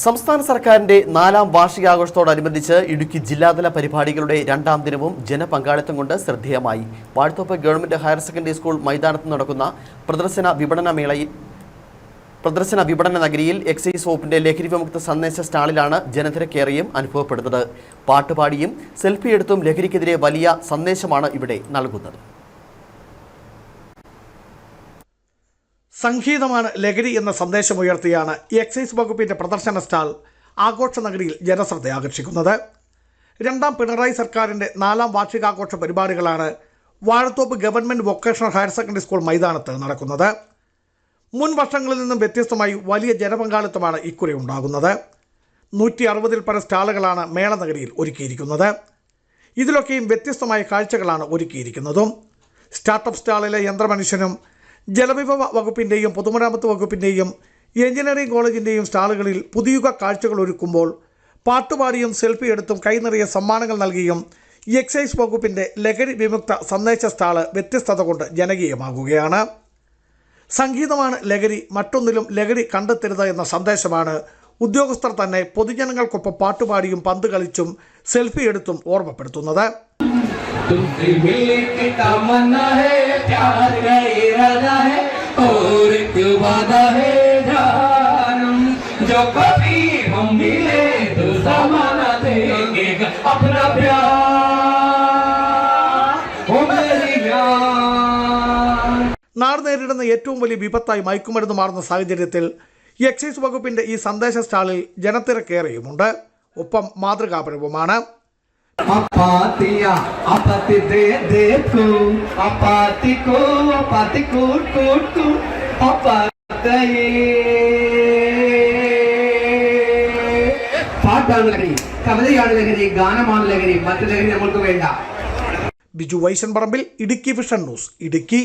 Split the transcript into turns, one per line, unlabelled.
സംസ്ഥാന സർക്കാരിന്റെ നാലാം വാർഷികാഘോഷത്തോടനുബന്ധിച്ച് ഇടുക്കി ജില്ലാതല പരിപാടികളുടെ രണ്ടാം ദിനവും ജനപങ്കാളിത്തം കൊണ്ട് ശ്രദ്ധേയമായി. Vazhathope government higher secondary school മൈതാനത്ത് നടക്കുന്ന പ്രദർശന വിപണന മേളയിൽ പ്രദർശന വിപണന നഗരിയിൽ എക്സൈസ് വകുപ്പിന്റെ ലഹരി വിമുക്ത സന്ദേശ സ്റ്റാളിലാണ് ജനതിരക്കേറിയും അനുഭവപ്പെടുന്നത്. പാട്ടുപാടിയും സെൽഫി എടുത്തും ലഹരിക്കെതിരെ വലിയ സന്ദേശമാണ് ഇവിടെ നൽകുന്നത്.
സംഗീതമാണ് ലഹരി എന്ന സന്ദേശമുയർത്തിയാണ് എക്സൈസ് വകുപ്പിന്റെ പ്രദർശന സ്റ്റാൾ ആഘോഷ നഗരിയിൽ ജനശ്രദ്ധ ആകർഷിക്കുന്നത്. രണ്ടാം പിണറായി സർക്കാരിന്റെ നാലാം വാർഷികാഘോഷ പരിപാടികളാണ് Vazhathope government vocational higher secondary school മൈതാനത്ത് നടക്കുന്നത്. മുൻ വർഷങ്ങളിൽ നിന്നും വ്യത്യസ്തമായി വലിയ ജനപങ്കാളിത്തമാണ് ഇക്കുറി ഉണ്ടാകുന്നത്. നൂറ്റി അറുപതിൽ പല സ്റ്റാളുകളാണ് മേള നഗരിയിൽ ഒരുക്കിയിരിക്കുന്നത്. ഇതിലൊക്കെയും വ്യത്യസ്തമായ കാഴ്ചകളാണ് ഒരുക്കിയിരിക്കുന്നതും. സ്റ്റാർട്ടപ്പ് സ്റ്റാളിലെ യന്ത്രമനുഷ്യനും ജലവിഭവ വകുപ്പിന്റെയും പൊതുമരാമത്ത് വകുപ്പിന്റെയും എഞ്ചിനീയറിംഗ് കോളേജിന്റെയും സ്റ്റാളുകളിൽ പുതിയുഗ കാഴ്ചകൾ ഒരുക്കുമ്പോൾ പാട്ടുപാടിയും സെൽഫി എടുത്തും കൈനിറിയ സമ്മാനങ്ങൾ നൽകിയും എക്സൈസ് വകുപ്പിന്റെ ലഹരി വിമുക്ത സന്ദേശ സ്റ്റാൾ വ്യത്യസ്തത കൊണ്ട് ജനകീയമാകുകയാണ്. സംഗീതമാണ് ലഹരി മറ്റൊന്നിലും ലഹരി കണ്ടെത്തരുത് എന്ന സന്ദേശമാണ് ഉദ്യോഗസ്ഥർ തന്നെ പൊതുജനങ്ങൾക്കൊപ്പം പാട്ടുപാടിയും പന്ത് കളിച്ചും സെൽഫി എടുത്തും ഓർമ്മപ്പെടുത്തുന്നത്.
तुमसे मिलने की तमन्ना है प्यार का इरादा है और एक वादा है जानम जो कभी हम मिले तो जमाना देंगे अपना प्यार ओ मेरी जान
നാട് നേരിടുന്ന ഏറ്റവും വലിയ വിപത്തായി മയക്കുമരുന്ന് മാറുന്ന സാഹചര്യത്തിൽ എക്സൈസ് വകുപ്പിന്റെ ഈ സന്ദേശ സ്റ്റാളിൽ ജനത്തിരക്കേറെയുമുണ്ട് ഒപ്പം മാതൃകാപരവുമാണ്
അപ്പത്തി ദേ ദേക്കു അപ്പാത്തിക്കോ അപ്പാത്തി കൂട്ട് കൂട്ടു അപ്പാത്തയേ.
പാട്ടാണ് ലഹരി. കവിതയാണ് ലഹരി ഗാനമാണ് ലഹരി. മറ്റു ലഹരി നമ്മൾക്ക് വേണ്ട.
ബിജു വൈശൻ പറമ്പിൽ ഇടുക്കി ഫിഷൻ ന്യൂസ്. ഇടുക്കി